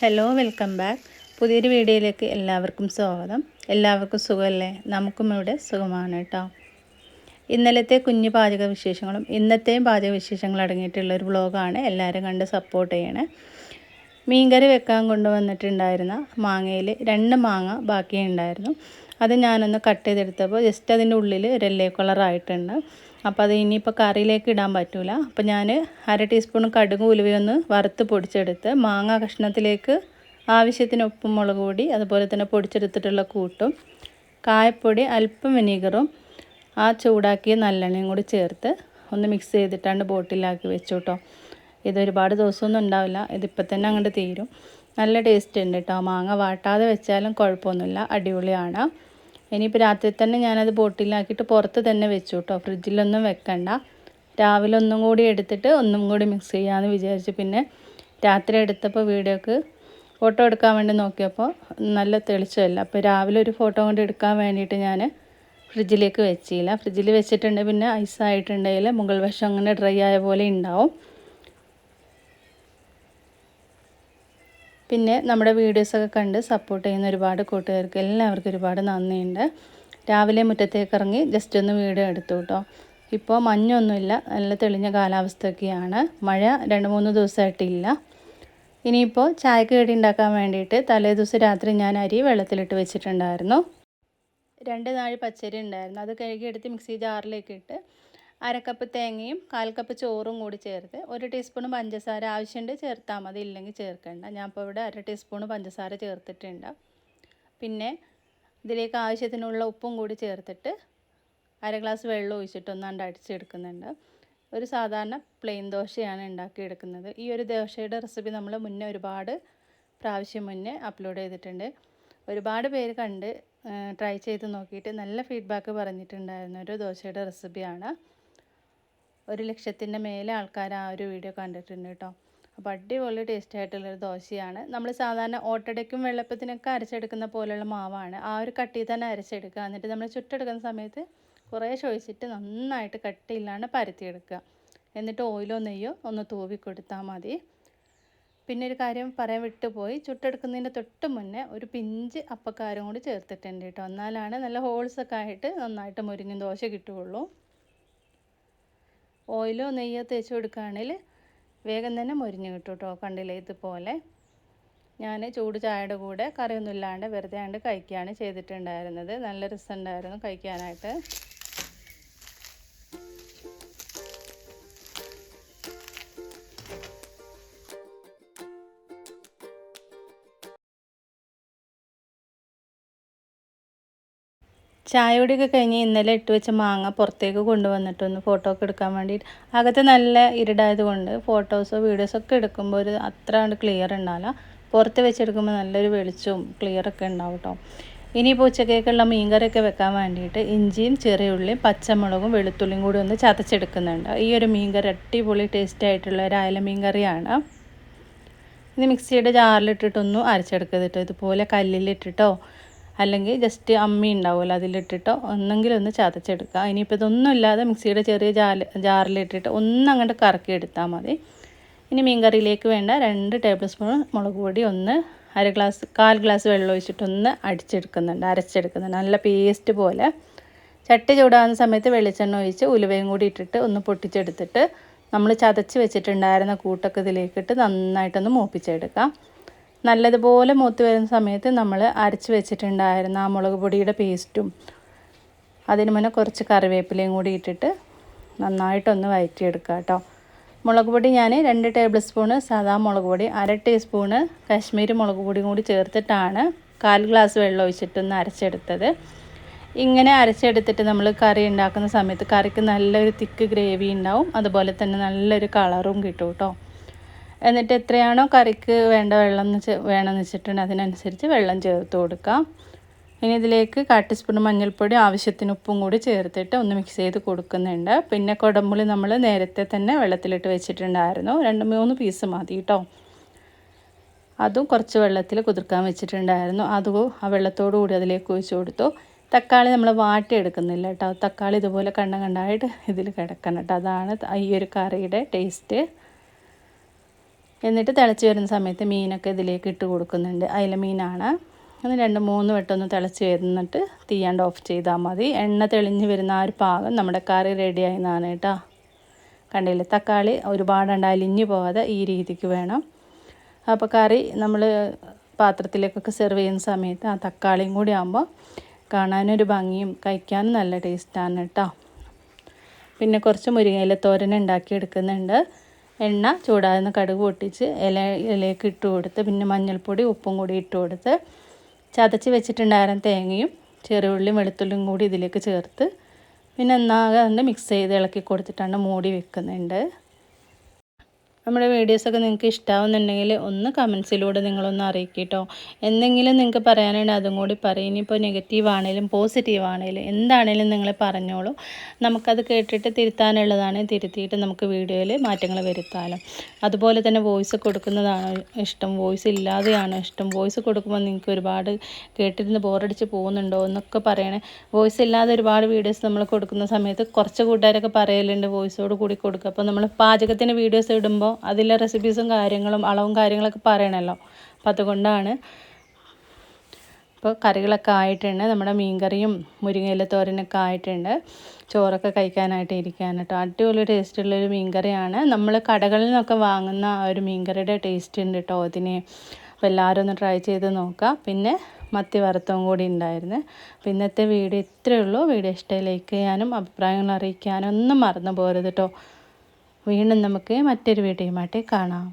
Hello welcome back പുതിയൊരു വീഡിയോയിലേക്ക് എല്ലാവർക്കും സ്വാഗതം. എല്ലാവർക്കും സുഖമല്ലേ? നമുക്കും ഇവിടെ സുഖമാണ് കേട്ടോ. ഇന്നലത്തെ കുഞ്ഞു പാചക വിശേഷങ്ങളും ഇന്നത്തെയും പാചക വിശേഷങ്ങൾ അടങ്ങിയിട്ടുള്ള ഒരു വ്ളോഗാണ് എല്ലാവരും കണ്ട് സപ്പോർട്ട് ചെയ്യണേ. മീൻകറി വെക്കാൻ കൊണ്ടുവന്നിട്ടുണ്ടായിരുന്ന മാങ്ങയിൽ രണ്ട് മാങ്ങ ബാക്കിയുണ്ടായിരുന്നു. അത് ഞാനൊന്ന് കട്ട് ചെയ്തെടുത്തപ്പോൾ ജസ്റ്റ് അതിന്റെ ഉള്ളിൽ ഒരു യെല്ലോ കളറായിട്ടുണ്ട് അപ്പോൾ അത് ഇനിയിപ്പോൾ കറിയിലേക്ക് ഇടാൻ പറ്റില്ല അപ്പോൾ ഞാൻ അര ടീസ്പൂൺ കടുക് ഉലുവയൊന്ന് വറുത്ത് പൊടിച്ചെടുത്ത് മാങ്ങ കഷ്ണത്തിലേക്ക് ആവശ്യത്തിന് ഉപ്പും മുളക് പൊടി അതുപോലെ തന്നെ പൊടിച്ചെടുത്തിട്ടുള്ള കൂട്ടും കായപ്പൊടി അല്പം വിനീഗറും ആ ചൂടാക്കിയ നല്ലെണ്ണയും കൂടി ചേർത്ത് ഒന്ന് മിക്സ് ചെയ്തിട്ടാണ് ബോട്ടിലാക്കി വെച്ചു കേട്ടോ ഇത് ഒരുപാട് ദിവസമൊന്നും ഉണ്ടാവില്ല. ഇതിപ്പോൾ തന്നെ അങ്ങോട്ട് തീരും. നല്ല ടേസ്റ്റ് ഉണ്ട് കേട്ടോ മാങ്ങ വാട്ടാതെ വെച്ചാലും കുഴപ്പമൊന്നുമില്ല. അടിപൊളിയാണ്. ഇനിയിപ്പോൾ രാത്രി തന്നെ ഞാനത് ബോട്ടിലാക്കിയിട്ട് പുറത്ത് തന്നെ വെച്ചു കേട്ടോ ഫ്രിഡ്ജിലൊന്നും വെക്കണ്ട. രാവിലെ ഒന്നും കൂടി എടുത്തിട്ട് ഒന്നും കൂടി മിക്സ് ചെയ്യാമെന്ന് വിചാരിച്ചു പിന്നെ രാത്രി എടുത്തപ്പോൾ വീഡിയോക്ക് ഫോട്ടോ എടുക്കാൻ വേണ്ടി നോക്കിയപ്പോൾ നല്ല തെളിച്ചമല്ല. അപ്പോൾ രാവിലെ ഒരു ഫോട്ടോ കൊണ്ട് എടുക്കാൻ വേണ്ടിയിട്ട് ഞാൻ ഫ്രിഡ്ജിലേക്ക് വെച്ചില്ല. ഫ്രിഡ്ജിൽ വെച്ചിട്ടുണ്ടെങ്കിൽ പിന്നെ ഐസായിട്ടുണ്ടെങ്കിൽ മുകൾ വശം അങ്ങനെ ഡ്രൈ ആയ പോലെ ഉണ്ടാവും. പിന്നെ നമ്മുടെ വീഡിയോസൊക്കെ കണ്ട് സപ്പോർട്ട് ചെയ്യുന്ന ഒരുപാട് കൂട്ടുകാർക്ക് എല്ലാവർക്കും ഒരുപാട് നന്ദിയുണ്ട്. രാവിലെ മുറ്റത്തേക്ക് ഇറങ്ങി ജസ്റ്റ് ഒന്ന് വീഡിയോ എടുത്തു കേട്ടോ ഇപ്പോൾ മഞ്ഞൊന്നുമില്ല നല്ല തെളിഞ്ഞ കാലാവസ്ഥയൊക്കെയാണ്. മഴ രണ്ട് മൂന്ന് ദിവസമായിട്ടില്ല ഇനിയിപ്പോൾ ചായക്ക് കടി ഉണ്ടാക്കാൻ വേണ്ടിയിട്ട് തലേ ദിവസം രാത്രി ഞാൻ അരി വെള്ളത്തിലിട്ട് വെച്ചിട്ടുണ്ടായിരുന്നു. രണ്ട് നാഴി പച്ചരി ഉണ്ടായിരുന്നു. അത് കഴുകിയെടുത്ത് മിക്സി ജാറിലേക്ക് ഇട്ട് അരക്കപ്പ് തേങ്ങയും കാൽ കപ്പ് ചോറും കൂടി ചേർത്ത് ഒരു ടീസ്പൂൺ പഞ്ചസാര ആവശ്യമുണ്ട് ചേർത്താൽ മതി ഇല്ലെങ്കിൽ ചേർക്കേണ്ട. ഞാൻ ഇപ്പോൾ ഇവിടെ അര ടീസ്പൂൺ പഞ്ചസാര ചേർത്തിട്ടുണ്ട്. പിന്നെ ഇതിലേക്ക് ആവശ്യത്തിനുള്ള ഉപ്പും കൂടി ചേർത്തിട്ട് അര ഗ്ലാസ് വെള്ളം ഒഴിച്ചിട്ട് ഒന്നാണ്ട് അടിച്ചെടുക്കുന്നുണ്ട്. ഒരു സാധാരണ പ്ലെയിൻ ദോശയാണ് ഉണ്ടാക്കിയെടുക്കുന്നത്. ഈ ഒരു ദോശയുടെ റെസിപ്പി നമ്മൾ മുന്നേ ഒരുപാട് പ്രാവശ്യം മുന്നേ അപ്ലോഡ് ചെയ്തിട്ടുണ്ട്. ഒരുപാട് പേര് കണ്ട് ട്രൈ ചെയ്ത് നോക്കിയിട്ട് നല്ല ഫീഡ്ബാക്ക് പറഞ്ഞിട്ടുണ്ടായിരുന്ന ഒരു ദോശയുടെ റെസിപ്പിയാണ് ഒരു ലക്ഷത്തിന്റെ മേലെ ആൾക്കാർ ആ ഒരു വീഡിയോ കണ്ടിട്ടുണ്ട് കേട്ടോ. അപ്പോൾ അടിപൊളി ടേസ്റ്റ് ആയിട്ടുള്ളൊരു ദോശയാണ്. നമ്മൾ സാധാരണ ഓട്ടടയ്ക്കും വെള്ളപ്പത്തിനൊക്കെ അരച്ചെടുക്കുന്ന പോലെയുള്ള മാവാണ്. ആ ഒരു കട്ടിയിൽ തന്നെ അരച്ചെടുക്കുക. എന്നിട്ട് നമ്മൾ ചുട്ടെടുക്കുന്ന സമയത്ത് കുറേ ഒഴിച്ചിട്ട് നന്നായിട്ട് കട്ടിയില്ലാണ്ട് പരത്തിയെടുക്കുക. എന്നിട്ട് ഓയിലോ നെയ്യോ ഒന്ന് തൂവി കൊടുത്താൽ മതി. പിന്നെ ഒരു കാര്യം പറയാൻ വിട്ടുപോയി. ചുട്ടെടുക്കുന്നതിന്റെ തൊട്ട് മുന്നേ ഒരു പിഞ്ച് അപ്പക്കാരം കൂടി ചേർത്തിട്ടുണ്ട് കേട്ടോ. എന്നാലാണ് നല്ല ഹോൾസൊക്കെ ആയിട്ട് നന്നായിട്ട് മുരിങ്ങും ദോശ കിട്ടുകയുള്ളൂ. ഓയിലോ നെയ്യോ തേച്ച് കൊടുക്കുകയാണെങ്കിൽ വേഗം തന്നെ മുരിഞ്ഞ് കിട്ടും കേട്ടോ കണ്ടില്ലേ ഇതുപോലെ ഞാൻ ചൂട് ചായയുടെ കൂടെ കറിയൊന്നും ഇല്ലാണ്ട് വെറുതെ ആണ്ട് കഴിക്കുകയാണ് ചെയ്തിട്ടുണ്ടായിരുന്നത്. നല്ല രസമുണ്ടായിരുന്നു കഴിക്കാനായിട്ട്. ചായയോടെയൊക്കെ കഴിഞ്ഞ് ഇന്നലെ ഇട്ട് വെച്ച മാങ്ങ പുറത്തേക്ക് കൊണ്ടുവന്നിട്ടൊന്ന് ഫോട്ടോ ഒക്കെ എടുക്കാൻ വേണ്ടിയിട്ട്. അകത്ത് നല്ല ഇരുടായതുകൊണ്ട് ഫോട്ടോസോ വീഡിയോസോ ഒക്കെ എടുക്കുമ്പോൾ ഒരു അത്ര കണ്ട് ക്ലിയർ ഉണ്ടാവില്ല. പുറത്ത് വെച്ചെടുക്കുമ്പോൾ നല്ലൊരു വെളിച്ചവും ക്ലിയറൊക്കെ ഉണ്ടാവും കേട്ടോ ഇനിയിപ്പോൾ ഉച്ചക്കേക്കുള്ള മീൻകറിയൊക്കെ വെക്കാൻ വേണ്ടിയിട്ട് ഇഞ്ചിയും ചെറിയ ഉള്ളിയും പച്ചമുളകും വെളുത്തുള്ളിയും കൂടി ഒന്ന് ചതച്ചെടുക്കുന്നുണ്ട്. ഈ ഒരു മീൻകറി അടിപൊളി ടേസ്റ്റ് ആയിട്ടുള്ള ഒരു അയല മീൻകറിയാണ് ഇത് മിക്സിയുടെ ജാറിലിട്ടിട്ടൊന്നും അരച്ചെടുക്കരുത് ഇതുപോലെ കല്ലിലിട്ടിട്ടോ അല്ലെങ്കിൽ ജസ്റ്റ് അമ്മി ഉണ്ടാവുമല്ലോ അതിലിട്ടിട്ടോ ഒന്നെങ്കിലും ഒന്ന് ചതച്ചെടുക്കുക. ഇനിയിപ്പോൾ ഇതൊന്നും ഇല്ലാതെ മിക്സിയുടെ ചെറിയ ജാല ജാറിലിട്ടിട്ട് ഒന്ന് അങ്ങോട്ട് കറക്കി എടുത്താൽ മതി. ഇനി മീൻ കറിയിലേക്ക് വേണ്ട രണ്ട് ടേബിൾ സ്പൂൺ മുളക് പൊടി ഒന്ന് അര ഗ്ലാസ് കാൽ ഗ്ലാസ് വെള്ളം ഒഴിച്ചിട്ടൊന്ന് അടിച്ചെടുക്കുന്നുണ്ട് അരച്ചെടുക്കുന്നുണ്ട്. നല്ല പേസ്റ്റ് പോലെ. ചട്ടി ചൂടാകുന്ന സമയത്ത് വെളിച്ചെണ്ണ ഒഴിച്ച് ഉലുവയും കൂടി ഇട്ടിട്ട് ഒന്ന് പൊട്ടിച്ചെടുത്തിട്ട് നമ്മൾ ചതച്ച് വെച്ചിട്ടുണ്ടായിരുന്ന കൂട്ടൊക്കെ ഇതിലേക്കിട്ട് നന്നായിട്ടൊന്ന് മൂപ്പിച്ചെടുക്കാം. നല്ലതുപോലെ മൂത്ത് വരുന്ന സമയത്ത് നമ്മൾ അരച്ച് വെച്ചിട്ടുണ്ടായിരുന്ന ആ മുളക് പൊടിയുടെ പേസ്റ്റും അതിന് മുന്നേ കുറച്ച് കറിവേപ്പിലയും കൂടി ഇട്ടിട്ട് നന്നായിട്ടൊന്ന് വയറ്റിയെടുക്കുക കേട്ടോ. മുളക് പൊടി ഞാൻ രണ്ട് ടേബിൾ സ്പൂണ് സാധാ മുളക് പൊടി അര ടീസ്പൂണ് കാശ്മീരി മുളക് പൊടിയും കൂടി ചേർത്തിട്ടാണ് കാൽ ഗ്ലാസ് വെള്ളം ഒഴിച്ചിട്ടൊന്ന് അരച്ചെടുത്തത്. ഇങ്ങനെ അരച്ചെടുത്തിട്ട് നമ്മൾ കറി ഉണ്ടാക്കുന്ന സമയത്ത് കറിക്ക് നല്ലൊരു തിക്ക് ഗ്രേവി ഉണ്ടാവും. അതുപോലെ തന്നെ നല്ലൊരു കളറും കിട്ടും കേട്ടോ. എന്നിട്ട് എത്രയാണോ കറിക്ക് വേണ്ട വെള്ളം വേണമെന്ന് വെച്ചിട്ടുണ്ട്. അതിനനുസരിച്ച് വെള്ളം ചേർത്ത് കൊടുക്കാം. ഇനി ഇതിലേക്ക് കാ സ്പൂൺ മഞ്ഞൾപ്പൊടി ആവശ്യത്തിന് ഉപ്പും കൂടി ചേർത്തിട്ട് ഒന്ന് മിക്സ് ചെയ്ത് കൊടുക്കുന്നുണ്ട്. പിന്നെ കുടമ്പുളി നമ്മൾ നേരത്തെ തന്നെ വെള്ളത്തിലിട്ട് വെച്ചിട്ടുണ്ടായിരുന്നു. രണ്ട് മൂന്ന് പീസ് മതി കേട്ടോ അതും കുറച്ച് വെള്ളത്തിൽ കുതിർക്കാൻ വെച്ചിട്ടുണ്ടായിരുന്നു. അതും ആ വെള്ളത്തോടു കൂടി അതിലേക്ക് ഒഴിച്ചു കൊടുത്തു. തക്കാളി നമ്മൾ വാട്ടിയെടുക്കുന്നില്ല കേട്ടോ തക്കാളി ഇതുപോലെ കണ്ണം കണ്ടായിട്ട് ഇതിൽ കിടക്കണം കേട്ടോ അതാണ് ഈ ഒരു കറിയുടെ ടേസ്റ്റ് എന്നിട്ട് തിളച്ച് വരുന്ന സമയത്ത് മീനൊക്കെ ഇതിലേക്ക് ഇട്ട് കൊടുക്കുന്നുണ്ട്. അയില മീനാണ്. അത് രണ്ട് മൂന്ന് വട്ടം ഒന്ന് തിളച്ച് വരുന്നിട്ട് തീയാണ്ട് ഓഫ് ചെയ്താൽ മതി. എണ്ണ തെളിഞ്ഞ് വരുന്ന ആ ഒരു പാകം നമ്മുടെ കറി റെഡി ആയെന്നാണ് കേട്ടോ. കണ്ടില്ലേ? തക്കാളി ഒരുപാടുണ്ട് അലിഞ്ഞു പോകാതെ ഈ രീതിക്ക് വേണം. അപ്പോൾ കറി നമ്മൾ പാത്രത്തിലേക്കൊക്കെ സെർവ് ചെയ്യുന്ന സമയത്ത് ആ തക്കാളിയും കൂടി ആകുമ്പോൾ കാണാനൊരു ഭംഗിയും കഴിക്കാനും നല്ല ടേസ്റ്റാണ് കേട്ടോ. പിന്നെ കുറച്ച് മുരിങ്ങയില തോരൻ ഉണ്ടാക്കി എടുക്കുന്നുണ്ട് എണ്ണ ചൂടാകുന്ന കടുക് പൊട്ടിച്ച് ഇല ഇലയിലേക്ക് ഇട്ട് കൊടുത്ത് പിന്നെ മഞ്ഞൾപ്പൊടി ഉപ്പും കൂടി ഇട്ട് കൊടുത്ത് ചതച്ച് വെച്ചിട്ടുണ്ടായിരുന്ന തേങ്ങയും ചെറുള്ളിയും വെളുത്തുള്ളിയും കൂടി ഇതിലേക്ക് ചേർത്ത് പിന്നെ ഒന്നാകെ മിക്സ് ചെയ്ത് ഇളക്കി കൊടുത്തിട്ടാണ് മൂടി വെക്കുന്നുണ്ട്. നമ്മുടെ വീഡിയോസൊക്കെ നിങ്ങൾക്ക് ഇഷ്ടമാവുന്നുണ്ടെങ്കിൽ ഒന്ന് കമൻസിലൂടെ നിങ്ങളൊന്ന് അറിയിക്കട്ടോ. എന്തെങ്കിലും നിങ്ങൾക്ക് പറയാനുണ്ട് അതും കൂടി പറയും. ഇനിയിപ്പോൾ നെഗറ്റീവ് ആണെങ്കിലും പോസിറ്റീവ് ആണെങ്കിലും എന്താണെങ്കിലും നിങ്ങൾ പറഞ്ഞോളൂ. നമുക്കത് കേട്ടിട്ട് തിരുത്താനുള്ളതാണ്. തിരുത്തിയിട്ട് നമുക്ക് വീഡിയോയിൽ മാറ്റങ്ങൾ വരുത്താനും അതുപോലെ തന്നെ വോയിസ് കൊടുക്കുന്നതാണ് ഇഷ്ടം. വോയിസ് ഇല്ലാതെയാണ് ഇഷ്ടം. വോയിസ് കൊടുക്കുമ്പോൾ നിങ്ങൾക്ക് ഒരുപാട് കേട്ടിരുന്ന് ബോറടിച്ച് പോകുന്നുണ്ടോ എന്നൊക്കെ പറയണേ. വോയിസ് ഇല്ലാതെ ഒരുപാട് വീഡിയോസ് നമ്മൾ കൊടുക്കുന്ന സമയത്ത് കുറച്ച് കൂട്ടുകാരൊക്കെ പറയലുണ്ട് വോയിസോട് കൂടി കൊടുക്കുക. അപ്പോൾ നമ്മൾ പാചകത്തിന് വീഡിയോസ് ഇടുമ്പോൾ അതിലെ റെസിപ്പീസും കാര്യങ്ങളും അളവും കാര്യങ്ങളൊക്കെ പറയണമല്ലോ അപ്പം അതുകൊണ്ടാണ് ഇപ്പോൾ കറികളൊക്കെ ആയിട്ടുണ്ട്. നമ്മുടെ മീൻകറിയും മുരിങ്ങയില തോരനൊക്കെ ആയിട്ടുണ്ട്. ചോറൊക്കെ കഴിക്കാനായിട്ട് ഇരിക്കാൻ കേട്ടോ. അടിപൊളി ടേസ്റ്റുള്ളൊരു മീൻകറിയാണ്. നമ്മൾ കടകളിൽ നിന്നൊക്കെ വാങ്ങുന്ന ആ ഒരു മീൻകറിയുടെ ടേസ്റ്റ് ഉണ്ട് കേട്ടോ അതിനെ. അപ്പോൾ എല്ലാവരും ഒന്ന് ട്രൈ ചെയ്ത് നോക്കുക പിന്നെ മത്തി വറുത്തവും കൂടി ഉണ്ടായിരുന്നു. അപ്പോൾ ഇന്നത്തെ വീഡിയോ ഇത്രയേ ഉള്ളൂ. വീഡിയോ ഇഷ്ടമായി ലൈക്ക് ചെയ്യാനും അഭിപ്രായങ്ങൾ അറിയിക്കാനും ഒന്നും മറന്നു പോരുത് കേട്ടോ. വീണ്ടും നമുക്ക് മറ്റൊരു വീഡിയോയുമായിട്ട് കാണാം.